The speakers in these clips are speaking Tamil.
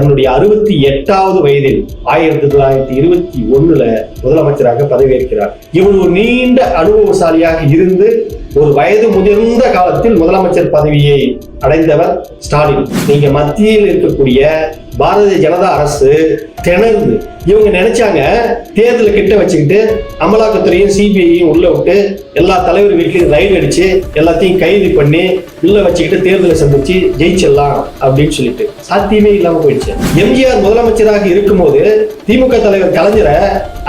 தன்னுடைய அறுபத்தி எட்டாவது வயதில் ஆயிரத்தி தொள்ளாயிரத்தி இருபத்தி ஒண்ணுல முதலமைச்சராக பதவியேற்கிறார். இவர் ஒரு நீண்ட அனுபவசாலியாக இருந்து ஒரு வயது முதிர்ந்த காலத்தில் முதலமைச்சர் பதவியை அடைந்தவர் ஸ்டாலின். நீங்க மத்தியில் இருக்கக்கூடிய பாரதிய ஜனதா அரசு திணறுது. இவங்க நினைச்சாங்க தேர்தலை கிட்ட வச்சுக்கிட்டு அமலாக்கத்துறையும் சிபிஐயும் உள்ள விட்டு எல்லா தலைவர் வீட்லயும் ரைடு அடிச்சு எல்லாத்தையும் கைது பண்ணி உள்ள வச்சுக்கிட்டு தேர்தலை சந்திச்சு ஜெயிச்சிடலாம் அப்படின்னு சொல்லிட்டு. சாத்தியமே இல்லாம போயிடுச்சு. எம்ஜிஆர் முதலமைச்சராக இருக்கும்போது திமுக தலைவர் கலைஞரை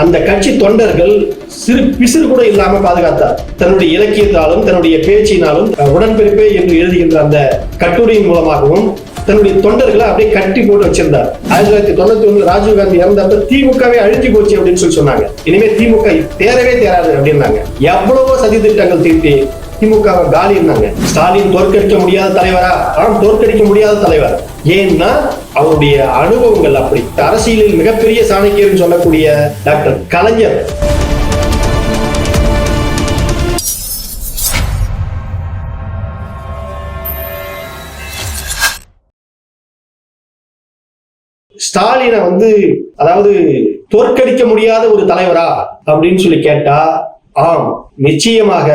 அந்த கட்சி தொண்டர்கள் சிறு பிசிறு கூட இல்லாம பாதுகாத்தார். தன்னுடைய இலக்கியத்தாலும் தன்னுடைய பேச்சினாலும் உடன்பிறப்பே என்று எழுதுகின்ற அந்த கட்டுரையின் மூலமாகவும் தன்னுடைய தொண்டர்களை அப்படியே கட்டி போட்டு வச்சிருந்தார். ஆயிரத்தி தொள்ளாயிரத்தி தொண்ணூத்தி ஒண்ணு ராஜீவ் காந்தி இறந்தப்ப திமுகவே அழிஞ்சு போச்சு அப்படின்னு சொல்லி சொன்னாங்க. இனிமே திமுக தேரவே தேராது அப்படின்னாங்க. எவ்வளவோ சதி திட்டங்கள் தீர்த்தி திமுக காலி இருந்தாங்க ஸ்டாலின் தோற்கடிக்க முடியாத தலைவரா? ஆனால் தோற்கடிக்க முடியாத தலைவர். ஏன்னா அவருடைய அனுபவங்கள் அப்படி. அரசியலில் மிகப்பெரிய சாணக்கியர்னு சொல்லக்கூடிய டாக்டர் கலைஞர். ஸ்டாலினை வந்து அதாவது தோற்கடிக்க முடியாத ஒரு தலைவரா அப்படின்னு சொல்லி கேட்டா ஆம் நிச்சயமாக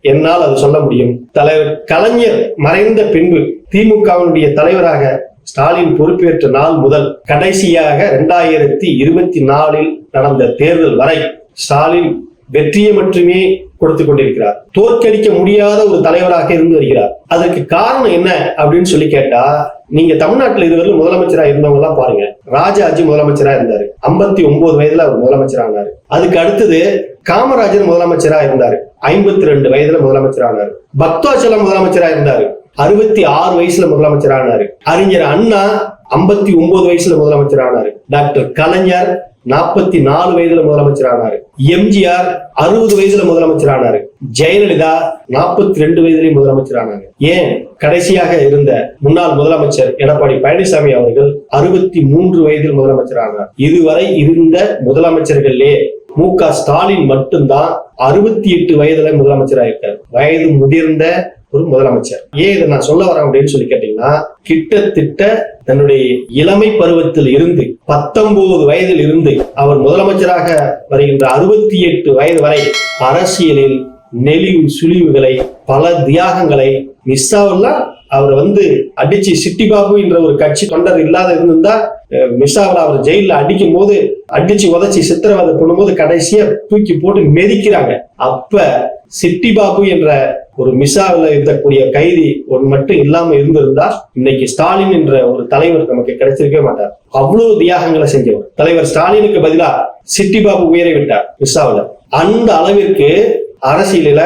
என்னால் அது சொல்ல முடியும். தலைவர் கலைஞர் மறைந்த பின்பு திமுகவினுடைய தலைவராக ஸ்டாலின் பொறுப்பேற்ற நாள் முதல் கடைசியாக இரண்டாயிரத்தி இருபத்தி நாலில் நடந்த தேர்தல் வரை ஸ்டாலின் வெற்றியை மட்டுமே கொடுத்து கொண்டிருக்கிறார். தோற்கடிக்க முடியாத ஒரு தலைவராக இருந்து வருகிறார். அதற்கு காரணம் என்ன அப்படின்னு சொல்லி கேட்டா நீங்க தமிழ்நாட்டில் இதுவரை முதலமைச்சரா இருந்தவங்க எல்லாம் பாருங்க. ராஜாஜி முதலமைச்சரா இருந்தாரு. ஐம்பத்தி ஒன்பது வயதுல அவர் முதலமைச்சரா இருந்தாரு அதுக்கு அடுத்தது காமராஜர் முதலமைச்சரா இருந்தாரு. ஐம்பத்தி ரெண்டு வயதுல முதலமைச்சரா ஆனாரு. பக்தாச்சலம் முதலமைச்சரா இருந்தாரு. அறுபத்தி ஆறு வயசுல முதலமைச்சர் ஆனாரு. அறிஞர் அண்ணா ஐம்பத்தி ஒன்பது வயசுல முதலமைச்சர் ஆனாரு. டாக்டர் கலைஞர் நாற்பத்தி நாலு வயதுல முதலமைச்சர் ஆனாரு எம்ஜிஆர் அறுபது வயசுல முதலமைச்சர் ஆனாரு ஜெயலலிதா நாற்பத்தி ரெண்டு வயதுலயும் முதலமைச்சர் ஆனாங்க ஏன்? கடைசியாக இருந்த முன்னாள் முதலமைச்சர் எடப்பாடி பழனிசாமி அவர்கள் அறுபத்தி மூன்று வயதில் முதலமைச்சர் ஆனார் இதுவரை இருந்த முதலமைச்சர்களே மு க ஸ்டாலின் மட்டும்தான் அறுபத்தி எட்டு வயதுல முதலமைச்சர் ஆயிருக்கார் வயது முதிர்ந்த ஒரு முதலமைச்சர். ஏன் இதை நான் சொல்ல வரேன் அப்படின்னு சொல்லி கேட்டீங்கன்னா கிட்டத்தட்ட தன்னுடைய இளமை பருவத்தில் இருந்து பத்தொன்பது வயதில் இருந்து அவர் முதலமைச்சராக வருகின்ற அறுபத்தி எட்டு வயது வரை அரசியலில் நெளிவு சுழிவுகளை பல தியாகங்களை மிஸ்ஸாவெல்லாம் அவர் வந்து அடிச்சு சிட்டி பாபு என்ற ஒரு கட்சி தொண்டர் இல்லாத இருந்திருந்தா மிஸ்ஸாவில் அவர் ஜெயில அடிக்கும் போது அடிச்சு உதச்சி சித்திரவதை பண்ணும்போது கடைசியா தூக்கி போட்டு மெதிக்கிறாங்க. அப்ப சிட்டி பாபு என்ற ஒரு மிசாவில் இருக்கக்கூடிய கைதி ஒன்று மட்டும் இல்லாம இருந்திருந்தா இன்னைக்கு ஸ்டாலின் என்ற ஒரு தலைவர் நமக்கு கிடைச்சிருக்கவே மாட்டார். அவ்வளவு தியாகங்களை செஞ்சவர். தலைவர் ஸ்டாலினுக்கு பதிலா சிட்டி பாபு உயரை விட்டார் மிசாவில் அந்த அளவிற்கு அரசியலில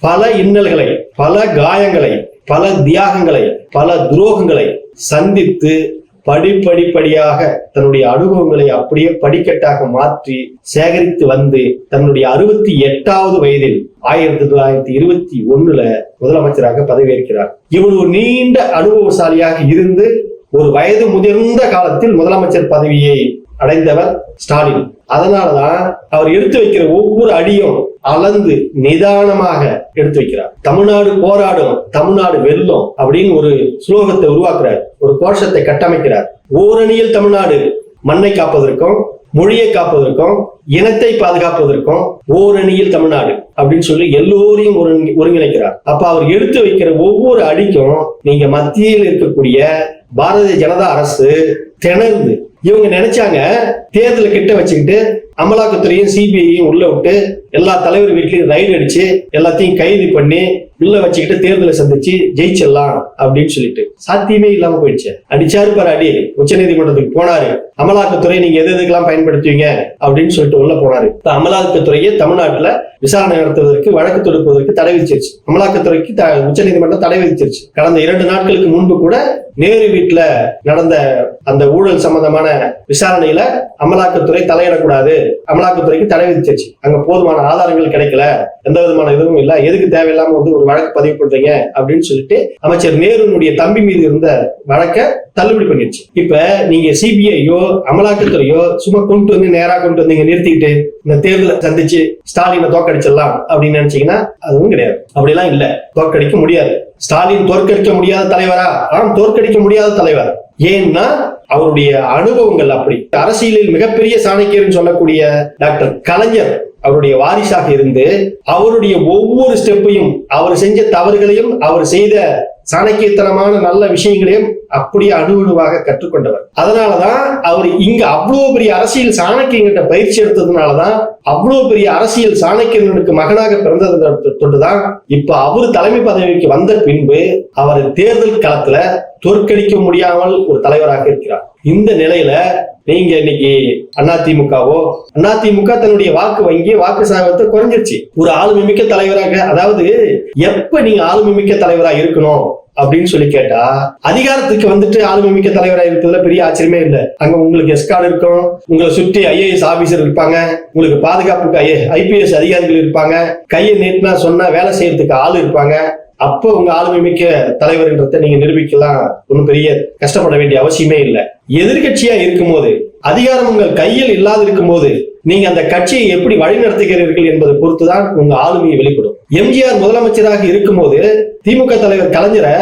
பல இன்னல்களை பல காயங்களை பல தியாகங்களை பல துரோகங்களை சந்தித்து படிப்படிப்படியாக தன்னுடைய அனுபவங்களை அப்படியே படிக்கட்டாக மாற்றி சேகரித்து வந்து தன்னுடைய அறுபத்தி எட்டாவது வயதில் ஆயிரத்தி தொள்ளாயிரத்தி இருபத்தி ஒண்ணுல முதலமைச்சராக பதவியேற்கிறார். இவ்வளவு நீண்ட அனுபவசாலியாக இருந்து ஒரு வயது முதிர்ந்த காலத்தில் முதலமைச்சர் பதவியை அடைந்தவர் ஸ்டாலின். அதனாலதான் அவர் எடுத்து வைக்கிற ஒவ்வொரு அடியும் அளந்து நிதானமாக எடுத்து வைக்கிறார். தமிழ்நாடு போராடும் தமிழ்நாடு வெல்லும் அப்படின்னு ஒரு ஸ்லோகத்தை உருவாக்குறார். ஒரு கோஷத்தை கட்டமைக்கிறார். ஓரணியில் தமிழ்நாடு மண்ணை காப்பதற்கும் மொழியை காப்பதற்கும் இனத்தை பாதுகாப்பதற்கும் ஓரணியில் தமிழ்நாடு அப்படின்னு சொல்லி எல்லோரையும் ஒருங்கிணைக்கிறார். அப்ப அவர் எடுத்து வைக்கிற ஒவ்வொரு அடிக்கும் நீங்க மத்தியில் இருக்கக்கூடிய பாரதிய ஜனதா அரசு திணர்ந்து இவங்க நினைச்சாங்க தேர்தலை கிட்ட வச்சுக்கிட்டு அமலாக்கத்துறையும் சிபிஐயும் உள்ள விட்டு எல்லா தலைவர் வீட்லையும் ரயில் அடிச்சு எல்லாத்தையும் கைது பண்ணி உள்ள வச்சுக்கிட்டு தேர்தலை சந்திச்சு ஜெயிச்சிடலாம் அப்படின்னு சொல்லிட்டு. சாத்தியமே இல்லாம போயிடுச்சு. அடிச்சாரு பாரு அடி. உச்ச நீதிமன்றத்துக்கு போனாரு. அமலாக்கத்துறை நீங்க எது எதுக்கெல்லாம் பயன்படுத்துவீங்க அப்படின்னு சொல்லிட்டு உள்ள போனாரு. இப்ப அமலாக்கத்துறையே தமிழ்நாட்டுல விசாரணை நடத்துவதற்கு வழக்கு தொடுப்பதற்கு தடை விதிச்சிருச்சு. அமலாக்கத்துறைக்கு த- உச்சநீதிமன்றம் தடை விதிச்சிருச்சு. கடந்த இரண்டு நாட்களுக்கு முன்பு கூட நேரு வீட்டுல நடந்த அந்த ஊழல் சம்பந்தமான விசாரணையில அமலாக்கத்துறை தலையிடக்கூடாது. அமலாக்கத்துறைக்கு தடை விதிச்சிருச்சு அங்க போதுமான ஆதாரங்கள் கிடைக்கல. எந்த விதமான இதுவும் இல்ல. எதுக்கு தேவையில்லாம வந்து ஒரு வழக்கு பதிவு பண்றீங்க அப்படின்னு சொல்லிட்டு அமைச்சர் நேருனுடைய தம்பி மீது இருந்த வழக்க தள்ளுபடி பண்ணிடுச்சு. இப்ப நீங்க சிபிஐயோ அமலாக்கத்துறையோ சும்மா கொண்டு வந்து நேரா கொண்டு வந்து நிறுத்திக்கிட்டு இந்த தேர்தலை சந்திச்சு ஸ்டாலினை தோக்கடிச்சிடலாம் அப்படின்னு நினைச்சீங்கன்னா அதுவும் கிடையாது. அப்படிலாம் இல்ல. தோற்கடிக்க முடியாது. ஸ்டாலின் தோற்கடிக்க முடியாத தலைவரா? ஆம் தோற்கடிக்க முடியாத தலைவர். ஏன்னா அவருடைய அனுபவங்கள் அப்படி. அரசியலில் மிகப்பெரிய சாணக்கியர்னு சொல்லக்கூடிய டாக்டர் கலைஞர் அவருடைய வாரிசாக இருந்து அவருடைய ஒவ்வொரு ஸ்டெப்பையும் அவர் செஞ்ச தவறுகளையும் அவர் செய்த சாணக்கியத்தனமான நல்ல விஷயங்களையும் அப்படியே அணுவணுவாக கற்றுக்கொண்டவர். அதனாலதான் அவர் இங்க அவ்வளவு பெரிய அரசியல் சாணக்கியங்கிட்ட பயிற்சி எடுத்ததுனாலதான் அவ்வளவு பெரிய அரசியல் சாணக்கியனுக்கு மகனாக பிறந்தது தொட்டுதான் இப்ப அவர் தலைமை பதவிக்கு வந்த பின்பு அவர் தேர்தல் களத்துல தோற்கடிக்க முடியாமல் ஒரு தலைவராக இருக்கிறார். இந்த நிலையில நீங்க இன்னைக்கு அதிமுகவோ அதிமுக தன்னுடைய வாக்கு வங்கி வாக்கு சாகத்தை குறைஞ்சிருச்சு. ஒரு ஆளுமை மிக்க தலைவராக அதாவது எப்ப நீங்க ஆளுமை மிக்க தலைவரா இருக்கணும் அப்படின்னு சொல்லி கேட்டா அதிகாரத்துக்கு வந்துட்டு ஆளுமை மிக்க தலைவரா இருக்கிறதுல பெரிய ஆச்சரியமே இல்லை. அங்க உங்களுக்கு எஸ்கார்டு இருக்கும் உங்களை சுற்றி ஐஏஎஸ் ஆபீசர் இருப்பாங்க உங்களுக்கு பாதுகாப்புக்கு ஐபிஎஸ் அதிகாரிகள் இருப்பாங்க கையை நீட்டினா சொன்னா வேலை செய்யறதுக்கு ஆள் இருப்பாங்க அப்போ உங்க ஆளுமை மிக்க தலைவர்ன்றத நீங்க நிரூபிக்கலாம். ஒன்றும் பெரிய கஷ்டப்பட வேண்டிய அவசியமே இல்லை. எதிர்கட்சியா இருக்கும்போது அதிகாரம் உங்கள் கையில் இல்லாது இருக்கும்போது நீங்க அந்த கட்சியை எப்படி வழிநடத்துகிறீர்கள் என்பதை பொறுத்துதான் உங்க ஆளுமையை வெளிப்படும். எம்ஜிஆர் முதலமைச்சராக இருக்கும்போது திமுக தலைவர் கலைஞரை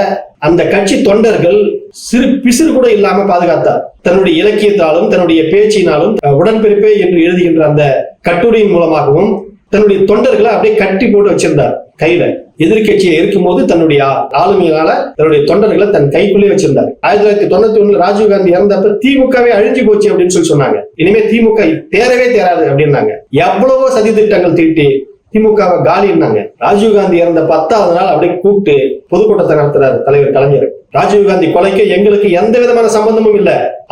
அந்த கட்சி தொண்டர்கள் சிறு பிசிறு கூட இல்லாம பாதுகாத்தார். தன்னுடைய இலக்கியத்தாலும் தன்னுடைய பேச்சினாலும் உடன்பிறப்பே என்று எழுதுகின்ற அந்த கட்டுரையின் மூலமாகவும் தன்னுடைய தொண்டர்களை அப்படியே கட்டி போட்டு வச்சிருந்தார். கையில எதிர்கட்சியை இருக்கும்போது தன்னுடைய ஆளுமையினால தன்னுடைய தொண்டர்களை தன் கைக்குள்ளே வச்சிருந்தார். ஆயிரத்தி தொள்ளாயிரத்தி தொண்ணூத்தி ஒண்ணுல ராஜீவ்காந்தி இறந்தப்ப திமுகவே அழிஞ்சு போச்சு அப்படின்னு சொல்லி சொன்னாங்க. இனிமே திமுக தேரவே தேராது அப்படின்னாங்க. எவ்வளவோ சதி திட்டங்கள் தீட்டி திமுகவை காலின்னாங்க. ராஜீவ்காந்தி இறந்த பத்தாவது நாள் அப்படியே கூப்பிட்டு பொதுக்கூட்டத்தை நடத்துறாரு தலைவர் கலைஞர். ராஜீவ்காந்தி கொலைக்கு எங்களுக்கு எந்த விதமான சம்பந்தமும் இல்ல.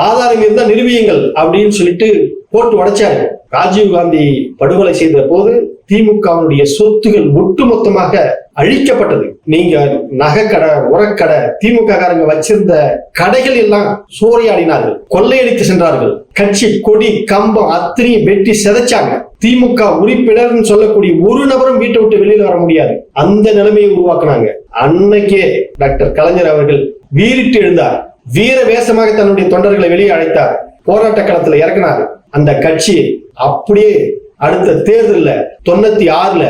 ஆதாரம் இருந்தா நிரூபியுங்கள் அப்படின்னு சொல்லிட்டு போட்டு உடைச்சாரு. ராஜீவ்காந்தி படுகொலை செய்த போது திமுகவினுடைய சொத்துகள் ஒட்டுமொத்தமாக அழிக்கப்பட்டது. நீங்க நகைக்கடை உரக்கடை திமுக காரங்க வச்சிருந்த கடைகள் எல்லாம் சூறையாடினார்கள். கொள்ளையடித்து சென்றார்கள். கட்சி கொடி கம்பம் அத்தனையும் வெட்டி சிதைச்சாங்க. திமுக உறுப்பினர் சொல்லக்கூடிய ஒரு நபரும் வீட்டை விட்டு வெளியில வர முடியாது. அந்த நிலைமையை உருவாக்குனாங்க. அன்னைக்கே டாக்டர் கலைஞர் அவர்கள் வீரிட்டு எழுந்தார். வீர வேஷமாக தன்னுடைய தொண்டர்களை வெளியே அழைத்தார். போராட்ட களத்துல இறக்குனாரு. அந்த கட்சி அப்படியே அடுத்த தேர்தல்ல தொண்ணூத்தி ஆறுல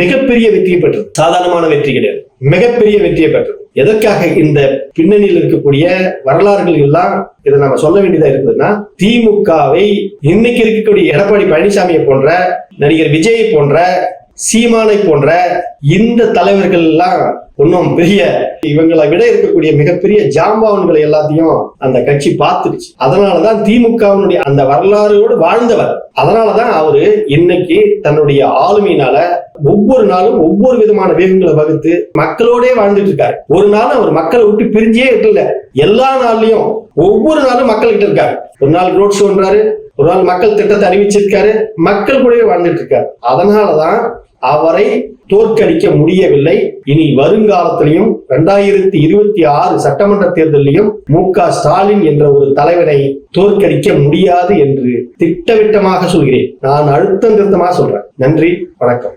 மிகப்பெரிய வெற்றியை பெற்றது. சாதாரணமான வெற்றி கிடையாது. மிகப்பெரிய வெற்றியை பெற்றது. எதற்காக இந்த பின்னணியில் இருக்கக்கூடிய வரலாறுகள் எல்லாம் இதை நம்ம சொல்ல வேண்டியதா இருக்குதுன்னா திமுகவை இன்னைக்கு இருக்கக்கூடிய எடப்பாடி பழனிசாமியை போன்ற நடிகர் விஜயை போன்ற சீமானை போன்ற இந்த தலைவர்கள் எல்லாம் ஒன்றும் பெரிய இவங்களை விட இருக்கக்கூடிய மிகப்பெரிய ஜாம்பவன்களை எல்லாத்தையும் அந்த கட்சி பார்த்துருச்சு அதனாலதான் திமுகவினுடைய அந்த வரலாறோடு வாழ்ந்தவர். அதனாலதான் அவரு இன்னைக்கு தன்னுடைய ஆளுமையினால ஒவ்வொரு நாளும் ஒவ்வொரு விதமான வேகங்களை வகுத்து மக்களோடே வாழ்ந்துட்டு இருக்காரு. ஒரு நாள் அவர் மக்களை விட்டு பிரிஞ்சே இருக்கல. எல்லா நாள்லயும் ஒவ்வொரு நாளும் மக்கள்கிட்ட இருக்காரு. ஒரு நாள் ரோட் ஷோன்றாரு ஒரு நாள் மக்கள் திட்டத்தை அறிவிச்சிருக்காரு மக்கள் கூடவே வாழ்ந்துட்டு இருக்காரு. அதனாலதான் அவரை தோற்கடிக்க முடியவில்லை. இனி வருங்காலத்திலையும் இரண்டாயிரத்தி இருபத்தி ஆறு சட்டமன்ற தேர்தலிலும் மு க ஸ்டாலின் என்ற ஒரு தலைவனை தோற்கடிக்க முடியாது என்று திட்டவிட்டமாக சொல்கிறேன். நான் அழுத்தம் திருத்தமாக சொல்றேன். நன்றி வணக்கம்.